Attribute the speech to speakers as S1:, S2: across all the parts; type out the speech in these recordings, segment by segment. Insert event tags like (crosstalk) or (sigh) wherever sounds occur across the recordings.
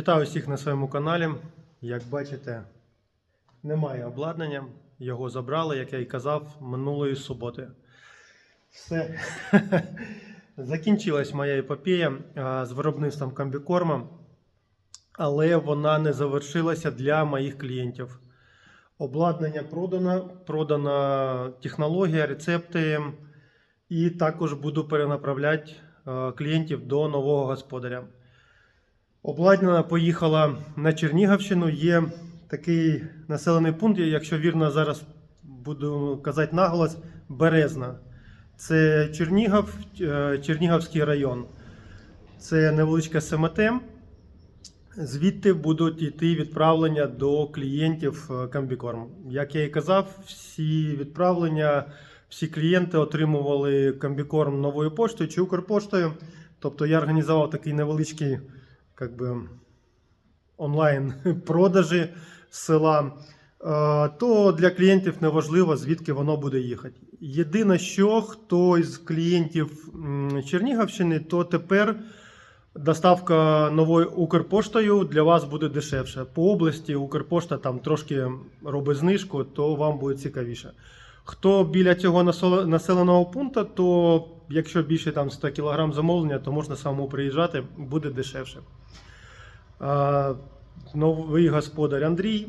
S1: Вітаю всіх на своєму каналі. Як бачите, немає обладнання. Його забрали, як я і казав, минулої суботи. Все. (laughs) Закінчилась моя епопея з виробництвом комбікорма, але вона не завершилася для моїх клієнтів. Обладнання продано, продана технологія, рецепти, і також буду перенаправляти клієнтів до нового господаря. Обладнана поїхала на Чернігівщину. Є такий населений пункт, якщо вірно зараз буду казати наголос, Березна. Це Чернігів, е, Чернігівський район. Це невеличка СМТ. Звідти будуть йти відправлення до клієнтів е, Комбікорм. Як я і казав, всі відправлення, всі клієнти отримували Комбікорм новою поштою чи Укрпоштою. Тобто я організував такий невеличкий как би, онлайн (laughs) продажі села. Е, То для клієнтів не важливо, звідки воно буде їхати. Єдине, що хто із клієнтів Чернігівщини, то тепер доставка новою Укрпоштою для вас буде дешевше. По області Укрпошта там трошки робить знижку, то вам буде цікавіше. Хто біля цього населеного пункту, то якщо більше там 100 кг замовлення, то можна самому приїжджати, буде дешевше. Новий господар Андрій.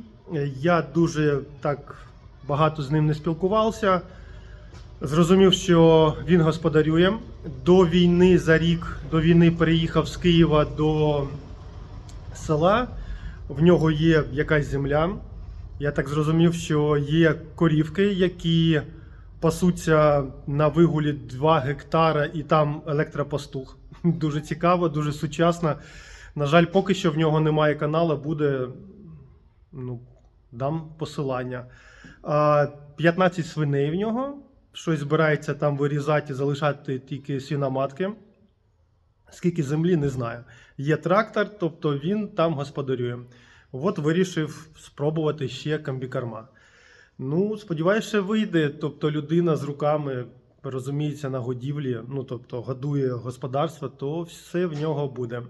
S1: Я дуже так багато з ним не спілкувався. Зрозумів, що він господарює. До війни за рік до війни переїхав з Києва до села. В нього є якась земля. Я так зрозумів, що є корівки, які пасуться на вигулі 2 гектара, і там електропастух. (laughs) Дуже цікаво, дуже сучасно. На жаль, поки що в нього немає каналу, буде. Ну, дам посилання. 15 свиней в нього. Щось збирається там вирізати і залишати тільки свиноматки. Скільки землі, не знаю. Є трактор, тобто він там господарює. От вирішив спробувати ще комбікарма. Ну, сподіваюся, вийде. Тобто людина з руками розуміється на годівлі, ну тобто годує господарство, то все в нього буде.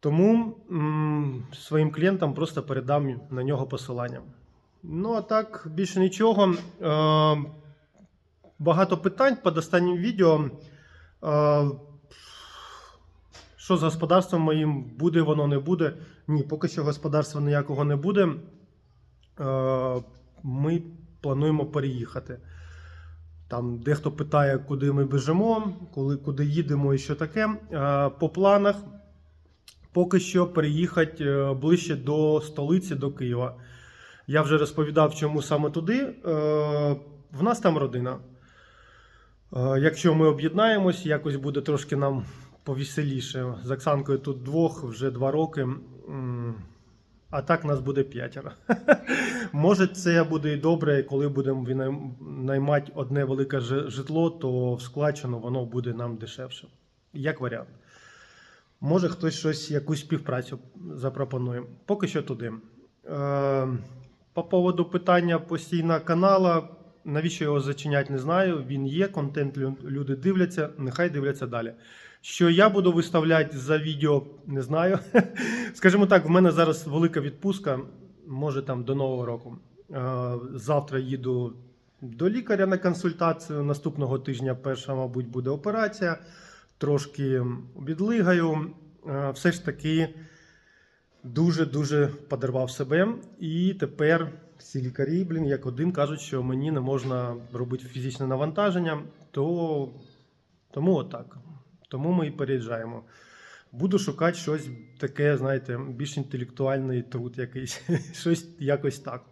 S1: Тому м, своїм клієнтам просто передам на нього посилання. Ну, а так, більше нічого. Е, багато питань під останнім відео. Е, що з господарством моїм буде, воно не буде. Ні, поки що господарства ніякого не буде. Е, Ми плануємо переїхати. Там дехто питає, куди ми біжимо, коли, куди їдемо і що таке. Е, По планах поки що переїхати е, ближче до столиці, до Києва. Я вже розповідав, чому саме туди. Е, В нас там родина. Якщо ми об'єднаємось, якось буде трошки нам повеселіше. З Оксанкою тут двох вже два роки. А так нас буде п'ятеро. (laughs) Може, це буде і добре, коли будемо наймати одне велике житло, то в складчину воно буде нам дешевше. Як варіант. Може, хтось щось, якусь співпрацю запропонує. Поки що туди. Е, по поводу питання постійно канала. Навіщо його зачиняти, не знаю. Він є, контент люди дивляться, нехай дивляться далі. Що я буду виставляти за відео, не знаю. (laughs) Скажімо так, в мене зараз велика відпустка, може там до Нового року. Е, Завтра їду до лікаря на консультацію. Наступного тижня перша, мабуть, буде операція. Трошки відлигаю. Е, Все ж таки дуже-дуже подарував себе. І тепер всі лікарі, блін, як один кажуть, що мені не можна робити фізичне навантаження, то тому отак. Тому ми і переїжджаємо. Буду шукати щось таке, знаєте, більш інтелектуальний труд якийсь, (laughs) щось якось так.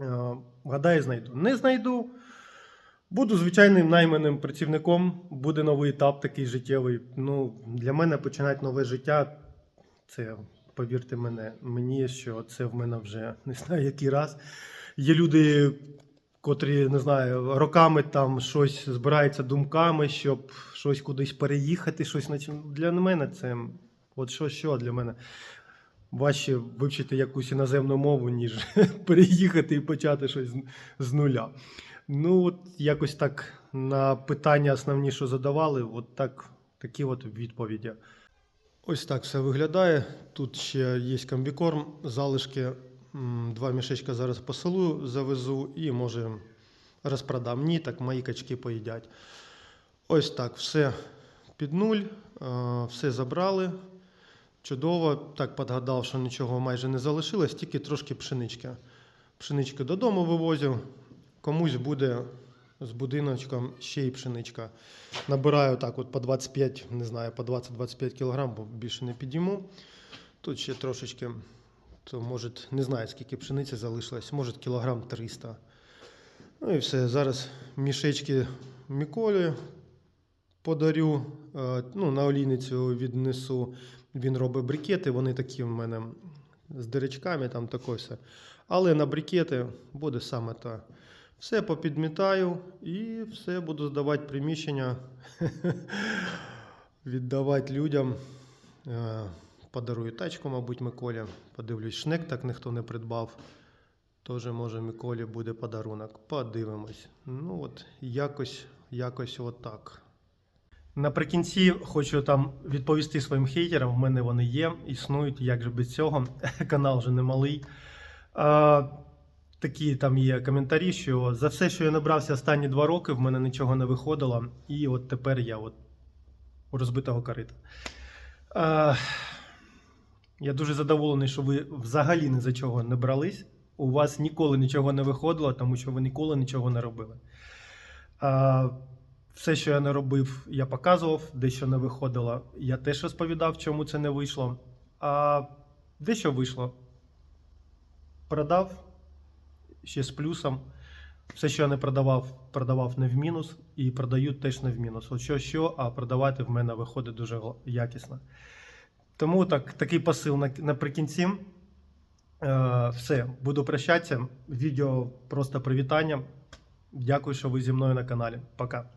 S1: Е, Гадаю, знайду. Не знайду. Буду звичайним найманим працівником, буде новий етап такий життєвий. Ну, для мене починати нове життя це, повірте мене, мені, що це в мене вже (laughs) не знаю який раз. Є люди, котрі не знаю, роками там щось збираються думками, щоб щось кудись переїхати, щось на чим- Для мене це от що, що для мене. Важче вивчити якусь іноземну мову, ніж (laughs) переїхати і почати щось з нуля. Ну, от якось так на питання основні, що задавали, от так, такі от відповіді. Ось так все виглядає. Тут ще є комбікорм, залишки. Два мішечка зараз по селу завезу і може розпродам. Ні, так мої качки поїдять. Ось так, все під нуль, все забрали. Чудово. Так підгадав, що нічого майже не залишилось, тільки трошки пшенички. Пшенички додому вивозив. Комусь буде з будиночком ще й пшеничка. Набираю так от по 25, не знаю, по 20-25 кг, бо більше не підійму. Тут ще трошечки, то може, не знаю, скільки пшениці залишилось, може кілограм 300. Ну і все. Зараз мішечки Міколі подарю. е, Ну, на олійницю віднесу. Він робить брикети, вони такі в мене з диречками, там таке все. Але на брикети буде саме те. Все попідмітаю і все буду здавати приміщення, (laughs) віддавати людям. Е, Подарую тачку, мабуть, Миколі. Подивлюсь, шнек так ніхто не придбав. Тоже, може, Миколі буде подарунок. Подивимось. Ну от, якось, якось отак. Наприкінці хочу там відповісти своїм хейтерам. В мене вони є, існують, як же без цього. (laughs) Канал вже не малий. Такі там є коментарі, що за все, що я набрався останні два роки, в мене нічого не виходило. І от тепер я от у розбитого корита. А, я дуже задоволений, що ви взагалі ні за чого не брались. У вас ніколи нічого не виходило, тому що ви ніколи нічого не робили. А, все, що я не робив, я показував, дещо не виходило. Я теж розповідав, чому це не вийшло. А дещо вийшло. Продав ще з плюсом. Все, що я не продавав, продавав не в мінус і продаю теж не в мінус. От що, що, а продавати в мене виходить дуже якісно. Тому так, такий посил наприкінці. Е, все, буду прощатися. Відео просто привітання. Дякую, що ви зі мною на каналі. Пока.